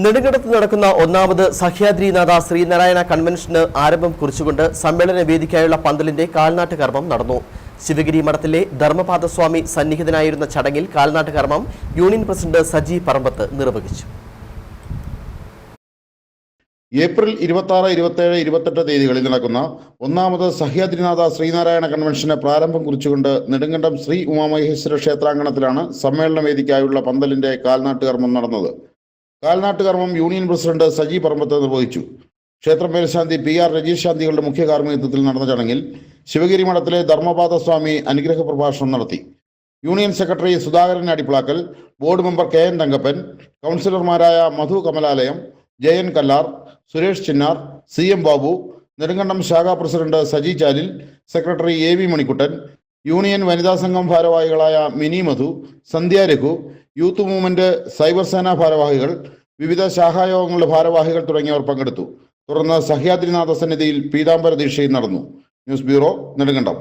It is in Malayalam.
നെടുങ്കണ്ടത്ത് നടക്കുന്ന ഒന്നാമത് സഹ്യാദ്രിനാഥ ശ്രീനാരായണ കൺവെൻഷന് ആരംഭം കുറിച്ചുകൊണ്ട് സമ്മേളന വേദിക്കായുള്ള പന്തലിന്റെ കാൽനാട്ട് കർമ്മം നടന്നു. ശിവഗിരി മഠത്തിലെ ധർമ്മപാദസ്വാമി സന്നിഹിതനായിരുന്ന ചടങ്ങിൽ കാൽനാട്ട് കർമ്മം യൂണിയൻ പ്രസിഡന്റ് സജി പറമ്പത്ത് നിർവഹിച്ചു. ഏപ്രിൽ ഇരുപത്തി ആറ് ഇരുപത്തേഴ് ഇരുപത്തെട്ട് തീയതികളിൽ നടക്കുന്ന ഒന്നാമത് സഹ്യാദ്രിനാഥ ശ്രീനാരായണ കൺവെൻഷന് പ്രാരംഭം കുറിച്ചുകൊണ്ട് നെടുങ്കണ്ടം ശ്രീ ഉമാമഹേശ്വര ക്ഷേത്രാങ്കണത്തിലാണ് സമ്മേളന വേദിക്കായുള്ള പന്തലിന്റെ കാൽനാട്ട് കർമ്മം നടന്നത്. കാൽനാട്ട് കർമ്മം യൂണിയൻ പ്രസിഡന്റ് സജി പറമ്പത്ത് നിർവഹിച്ചു. ക്ഷേത്രം മേൽശാന്തി പി ആർ രജീഷ് ശാന്തികളുടെ മുഖ്യ കാർമ്മികത്വത്തിൽ നടന്ന ചടങ്ങിൽ ശിവഗിരി മഠത്തിലെ ധർമ്മപാദ സ്വാമി അനുഗ്രഹ പ്രഭാഷണം നടത്തി. Union secretary Sudhakaran Adiplakkal board member K N Thankappan കൗൺസിലർമാരായ മധു കമലാലയം ജയൻ കല്ലാർ സുരേഷ് ചിന്നാർ സി എം ബാബു നെടുങ്കണ്ടം ശാഖാ president Saji Chalil secretary A V Manikuttan union വനിതാ സംഘം ഭാരവാഹികളായ Mini Madhu Sandhya Raghu youth movement cyber സേനാ ഭാരവാഹികൾ വിവിധ ശാഖായോഗങ്ങളുടെ ഭാരവാഹികൾ തുടങ്ങിയവർ പങ്കെടുത്തു. തുടർന്ന് സഹ്യാദ്രിനാഥ സന്നിധിയിൽ പീതാംബര ദീക്ഷയും നടന്നു. News bureau Nedumkandam.